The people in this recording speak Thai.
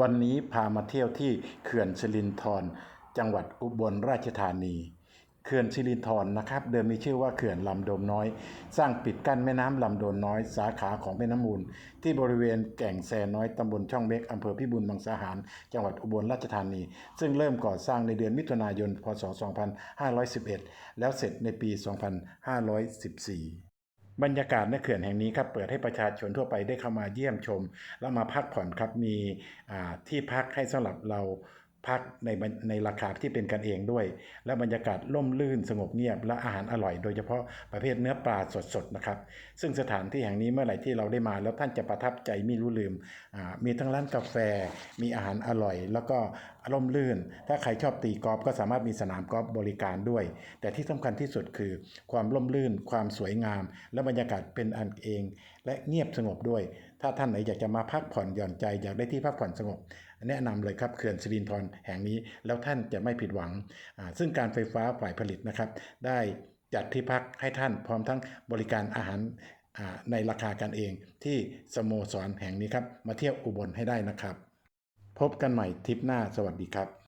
วันนี้พามาเที่ยวที่เขื่อนสิรินธรจังหวัดอุบลราชธานีเขื่อนสิรินธรนะครับ เดิมมีชื่อว่าเขื่อนลำโดมน้อย สร้างปิดกั้นแม่น้ำลำโดนน้อย สาขาของแม่น้ำมูล ที่บริเวณแก่งแซน้อยตำบลช่องเม็กอำเภอพิบูลมังสาหาร จังหวัดอุบลราชธานี ซึ่งเริ่มก่อสร้างในเดือนมิถุนายน พศ 2511 แล้วเสร็จในปี 2514 บรรยากาศในเขื่อนแห่งนี้ครับเปิดให้ประชาชนทั่วไปได้เข้ามาเยี่ยมชม และมาพักผ่อนครับมีที่พักให้สำหรับเรา พักในบรรในราคาที่เป็นกันเองด้วย และบรรยากาศร่มรื่นสงบเงียบและอาหารอร่อย โดยเฉพาะประเภทเนื้อปลาสดๆนะครับ ซึ่งสถานที่แห่งนี้เมื่อไหร่ที่เราได้มาแล้วท่านจะประทับใจไม่รู้ลืมอ่ามีทั้งร้านกาแฟ มีอาหารอร่อย แล้วก็ร่มรื่น ถ้าใครชอบตีกอล์ฟก็สามารถมีสนามกอล์ฟบริการด้วย แต่ที่สำคัญที่สุดคือ ความร่มรื่น ความสวยงาม และบรรยากาศเป็นอันเอง และเงียบสงบด้วย ถ้าท่านไหนอยากจะมาพักผ่อนหย่อนใจอยากได้ที่พักผ่อนสงบ แนะนำเลยครับเขื่อนสิรินทรแห่งนี้ แล้วท่านจะไม่ผิดหวังอ่าซึ่งการไฟฟ้าฝ่ายผลิตนะครับ ได้จัดที่พักให้ท่านพร้อมทั้งบริการอาหารอ่าในราคากันเองที่สโมสรแห่งนี้ครับ มาเที่ยวอุบลให้ได้นะครับ พบกันใหม่ทริปหน้าสวัสดีครับ